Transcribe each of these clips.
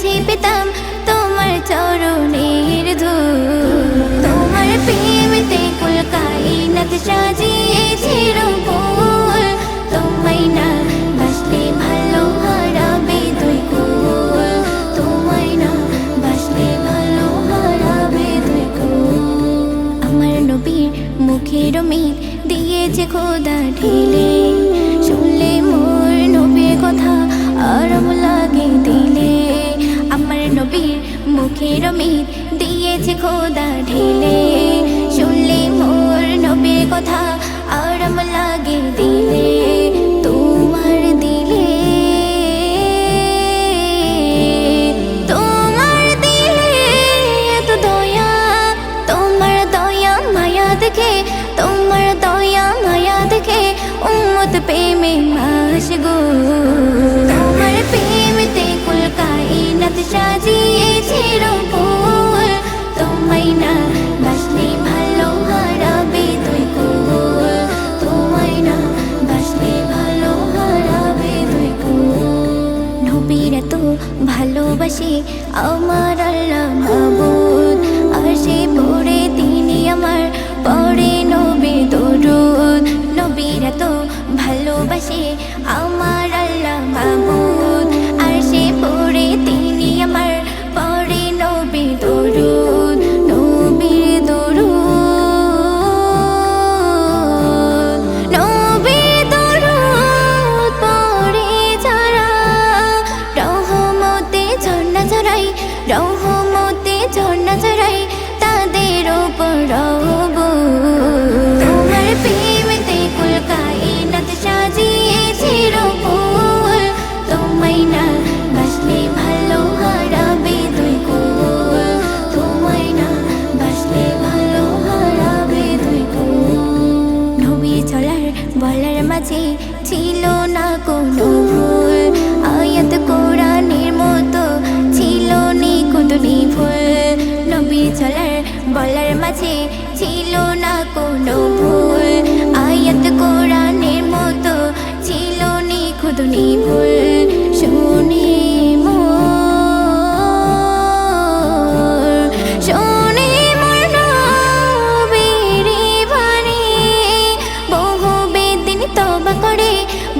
পেতাম তোমার চরণের ধূল তোমার প্রেমেতে কুলকাই নাত সাজিয়েছে রূপল তোমায় না বাসলে ভালো হারাবে দুই কুল। তোমায় না বাসলে ভালো হারাবে দুই কুল। আমার নবীর মুখের মিত দিয়েছে খোদা ঢেলে। মুখের মিত দিয়েছে খোদা ঢেলে। শুনলে মোর নবীর কথা আরাম লাগে দিলে। নবীরা তো ভালোবাসে আমার আল্লাহ আসে পড়ে তিনি আমার রহমতে ঝর্ণা ঝরাই তাদের উপর রহব। তোমার প্রেমেতে কুল কাইনাত সাজিয়েছে রূপল তোমায় না বাসলে ভালো হারাবে দুই কুল। তোমায় না বাসলে ভালো হারাবে দুই কুল। নবী চলার বলার মাঝে ছিল না কোনো দুটি ফুল নবী চলার বলার মাঝে ছিল না কোনো ভুল। আয়াত কোরআনের মতো ছিল নিখুদনি ভুল।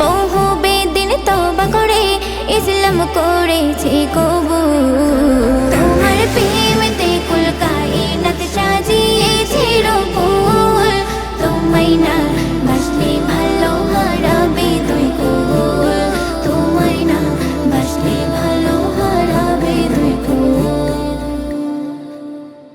বহু বেদিন করে ইসলাম করেছে